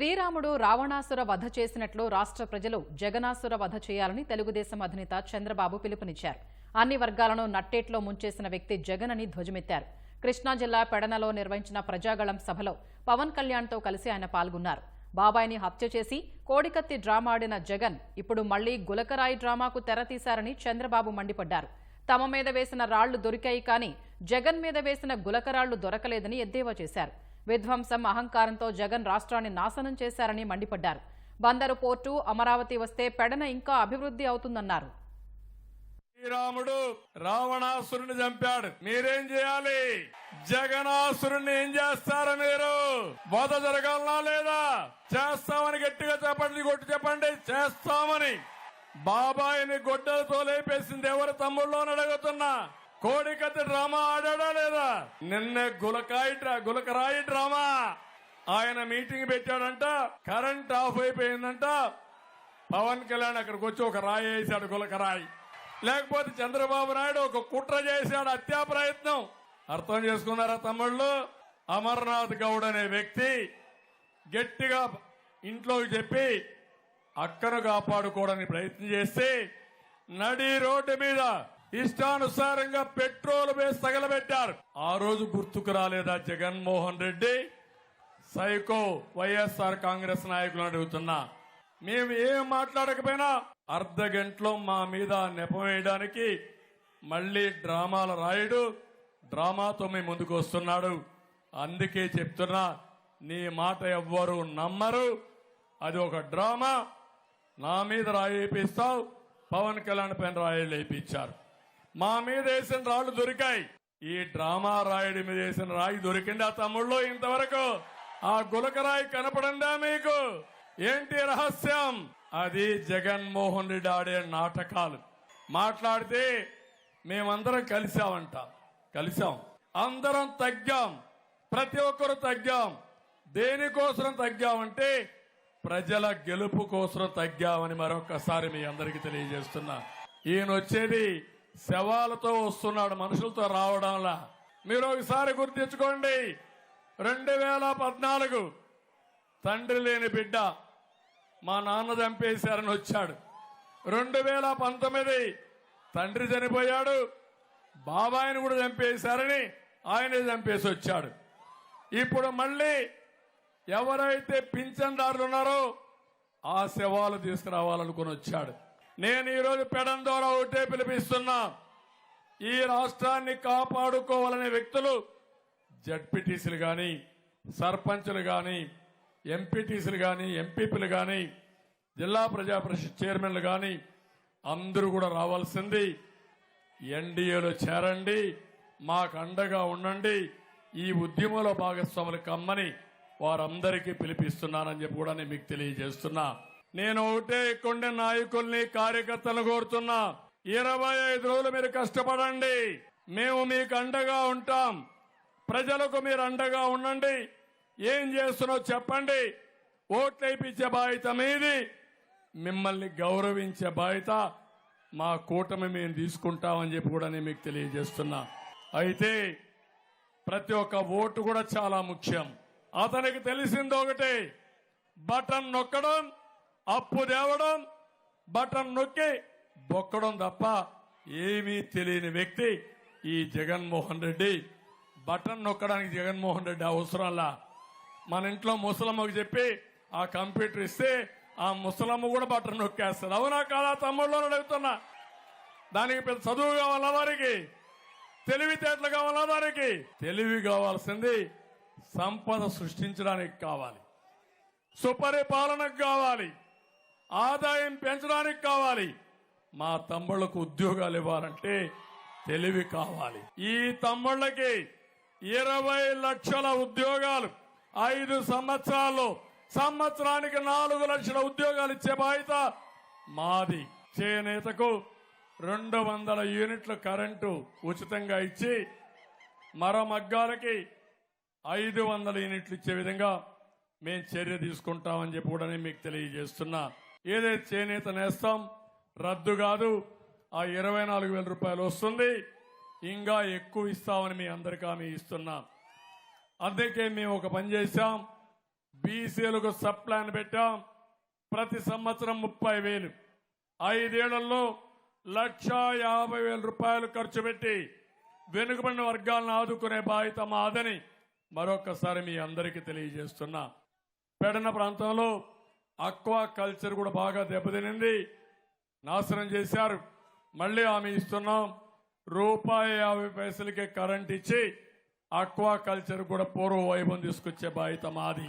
శ్రీరాముడు రావణాసుర వధ చేసినట్లు రాష్ట్ర ప్రజలు జగనాసుర వధ చేయాలని తెలుగుదేశం అధినేత చంద్రబాబు పిలుపునిచ్చారు. అన్ని వర్గాలను నట్టేట్లో ముంచేసిన వ్యక్తి జగన్ అని ధ్వజమెత్తారు. కృష్ణా జిల్లా పెడనలో నిర్వహించిన ప్రజాగళం సభలో పవన్ కళ్యాణ్తో కలిసి ఆయన పాల్గొన్నారు. బాబాయిని హత్య చేసి కోడికత్తి డ్రామా ఆడిన జగన్ ఇప్పుడు మళ్ళీ గులకరాయి డ్రామాకు తెరతీశారని చంద్రబాబు మండిపడ్డారు. తమ మీద వేసిన రాళ్ళు దొరికాయి కానీ జగన్ మీద వేసిన గులకరాళ్ళు దొరకలేదని ఎద్దేవా చేశారు. విధ్వంసం అహంకారంతో జగన్ రాష్ట్రాన్ని నాశనం చేశారని మండిపడ్డారు. బందరు పోర్టు అమరావతి వస్తే పెడన ఇంకా అభివృద్ధి అవుతుందన్నారు. శ్రీరాముడు రావణాసురుని చంపాడు. మీరేం చేయాలి? జగనాసురుణ్ణి ఏం చేస్తారు మీరు? వధ జరగాలనా లేదా? చేస్తామని గట్టిగా చెప్పండి కొట్టి చెప్పండి చేస్తామని. బాబాయిని గొడ్డలతో లేపేసింది ఎవరు? తమ్ముళ్ళు అడుగుతున్నా. కోడికత్తి డ్రామా ఆడాడా లేదా? నిన్నే గులకాయి డ్రా గులకరాయి డ్రామా. ఆయన మీటింగ్ పెట్టాడంట కరెంట్ ఆఫ్ అయిపోయిందంట. పవన్ కళ్యాణ్ అక్కడికి వచ్చి ఒక రాయి వేసాడు గులకరాయి. లేకపోతే చంద్రబాబు నాయుడు ఒక కుట్ర చేశాడు హత్యా ప్రయత్నం. అర్థం చేసుకున్నారా తమ్ముళ్ళు? అమర్నాథ్ గౌడ్ అనే వ్యక్తి గట్టిగా ఇంట్లోకి చెప్పి అక్కను కాపాడుకోవడానికి ప్రయత్నం చేస్తే నడి రోడ్డు మీద ఇష్టానుసారంగా పెట్రోల్ వేసి తగలబెట్టారు. ఆ రోజు గుర్తుకు రాలేదా జగన్మోహన్ రెడ్డి? సైకో వైఎస్ఆర్ కాంగ్రెస్ నాయకులను అడుగుతున్నా. మేము ఏం మాట్లాడకపోయినా అర్ధ గంటలో మా మీద నెపం వేయడానికి మళ్ళీ డ్రామాలు రాయుడు డ్రామాతో మీ ముందుకు వస్తున్నాడు. అందుకే చెప్తున్నా నీ మాట ఎవ్వరు నమ్మరు. అది ఒక డ్రామా. నా మీద రాయి వేపిస్తావు. పవన్ కళ్యాణ్ పైన రాయి లేపించారు. మా మీద వేసిన రాళ్ళు దొరికాయి. ఈ డ్రామా రాయుడి మీద వేసిన రాయి దొరికింది ఆ తమ్ముళ్ళు ఇంతవరకు? ఆ గులకరాయి కనపడిందా మీకు? ఏంటి రహస్యం? అది జగన్మోహన్ రెడ్డి ఆడే నాటకాలు. మాట్లాడితే మేమందరం కలిసామంట కలిసాం అందరం తగ్గాం. ప్రతి ఒక్కరు తగ్గాం. దేనికోసం తగ్గామంటే ప్రజల గెలుపు కోసం తగ్గామని మరొకసారి మీ అందరికీ తెలియజేస్తున్నా. ఈయన వచ్చేది శవాలతో వస్తున్నాడు మనుషులతో రావడంలా మీరు ఒకసారి గుర్తించుకోండి రెండు వేల పద్నాలుగు తండ్రి లేని బిడ్డ మా నాన్న చంపేశారని వచ్చాడు. రెండు వేల పంతొమ్మిది తండ్రి చనిపోయాడు బాబాయిని కూడా చంపేశారని ఆయనే చంపేసి వచ్చాడు. ఇప్పుడు మళ్ళీ ఎవరైతే పింఛన్దారులు ఉన్నారో ఆ శవాలు తీసుకురావాలనుకుని వచ్చాడు. నేను ఈరోజు పెడం ద్వారా ఒకటే పిలిపిస్తున్నా. ఈ రాష్ట్రాన్ని కాపాడుకోవాలనే వ్యక్తులు జడ్పీటీసీలు కానీ సర్పంచ్లు కానీ ఎంపీటీసీలు కానీ ఎంపీపీలు కానీ జిల్లా ప్రజా పరిషత్ చైర్మన్లు కానీ అందరూ కూడా రావాల్సింది ఎన్డీఏలో చేరండి మాకు అండగా ఉండండి ఈ ఉద్యమంలో భాగస్వాములు కమ్మని వారందరికీ పిలిపిస్తున్నానని చెప్పి కూడా నేను మీకు తెలియజేస్తున్నా. నేను ఒకటే కొండ నాయకుల్ని కార్యకర్తలను కోరుతున్నా. ఇరవై ఐదు రోజులు మీరు కష్టపడండి. మేము మీకు అండగా ఉంటాం. ప్రజలకు మీరు అండగా ఉండండి. ఏం చేస్తున్నో చెప్పండి. ఓట్లు వేయించే బాధ్యత మీది. మిమ్మల్ని గౌరవించే బాధ్యత మా కూటమి మేము తీసుకుంటామని చెప్పి కూడా నేను మీకు తెలియజేస్తున్నా. అయితే ప్రతి ఒక్క ఓటు కూడా చాలా ముఖ్యం. అతనికి తెలిసింది ఒకటే. బటన్ నొక్కడం అప్పు తేవడం బటన్ నొక్కి బొక్కడం తప్ప ఏమీ తెలియని వ్యక్తి ఈ జగన్మోహన్ రెడ్డి. బటన్ నొక్కడానికి జగన్మోహన్ రెడ్డి అవసరంలా? మన ఇంట్లో ముసలమ్మకు చెప్పి ఆ కంప్యూటర్ ఇస్తే ఆ ముసలమ్మ కూడా బటన్ నొక్కేస్తుంది అవునా కాదా తమ్ముళ్ళు అడుగుతున్నా. దానికి పెద్ద చదువు కావాలా వారికి? తెలివితేటలు కావాలా దానికి తెలివి కావాల్సింది సంపద సృష్టించడానికి కావాలి. సుపరిపాలనకు కావాలి. ఆదాయం పెంచడానికి కావాలి. మా తమ్ముళ్ళకు ఉద్యోగాలు ఇవ్వాలంటే తెలివి కావాలి. ఈ తమ్ముళ్ళకి ఇరవై లక్షల ఉద్యోగాలు ఐదు సంవత్సరాల్లో సంవత్సరానికి నాలుగు లక్షల ఉద్యోగాలు ఇచ్చే బాధ్యత మాది. చేనేతకు రెండు వందల యూనిట్ల కరెంటు ఉచితంగా ఇచ్చి మరో మగ్గాలకి ఐదు వందల యూనిట్లు ఇచ్చే విధంగా మేము చర్య తీసుకుంటామని చెప్పి కూడా మీకు తెలియజేస్తున్నా. ఏదైతే చేనేత నేస్తాం? రద్దు కాదు. ఆ ఇరవై నాలుగు వేల రూపాయలు వస్తుంది. ఇంకా ఎక్కువ ఇస్తామని మీ అందరికీ హామీ ఇస్తున్నా. అందుకే మేము ఒక పని చేశాం. బీసీలకు సబ్ ప్లాన్ పెట్టాం. ప్రతి సంవత్సరం ముప్పై వేలు. ఐదేళ్ళలో లక్ష యాభై వేల రూపాయలు ఖర్చు పెట్టి వెనుకబడిన వర్గాలను ఆదుకునే బాధ్యత మాదని మరొకసారి మీ అందరికీ తెలియజేస్తున్నా. పెడన ప్రాంతంలో అక్వా కల్చర్ కూడా బాగా దెబ్బతినింది. నాశనం చేశారు. మళ్ళీ ఆమె ఇస్తున్నాం. రూపాయి యాభై పైసలకే కరెంట్ ఇచ్చి అక్వా కల్చర్ కూడా పూర్వ వైభవం తీసుకొచ్చే బాధ్యత మాది.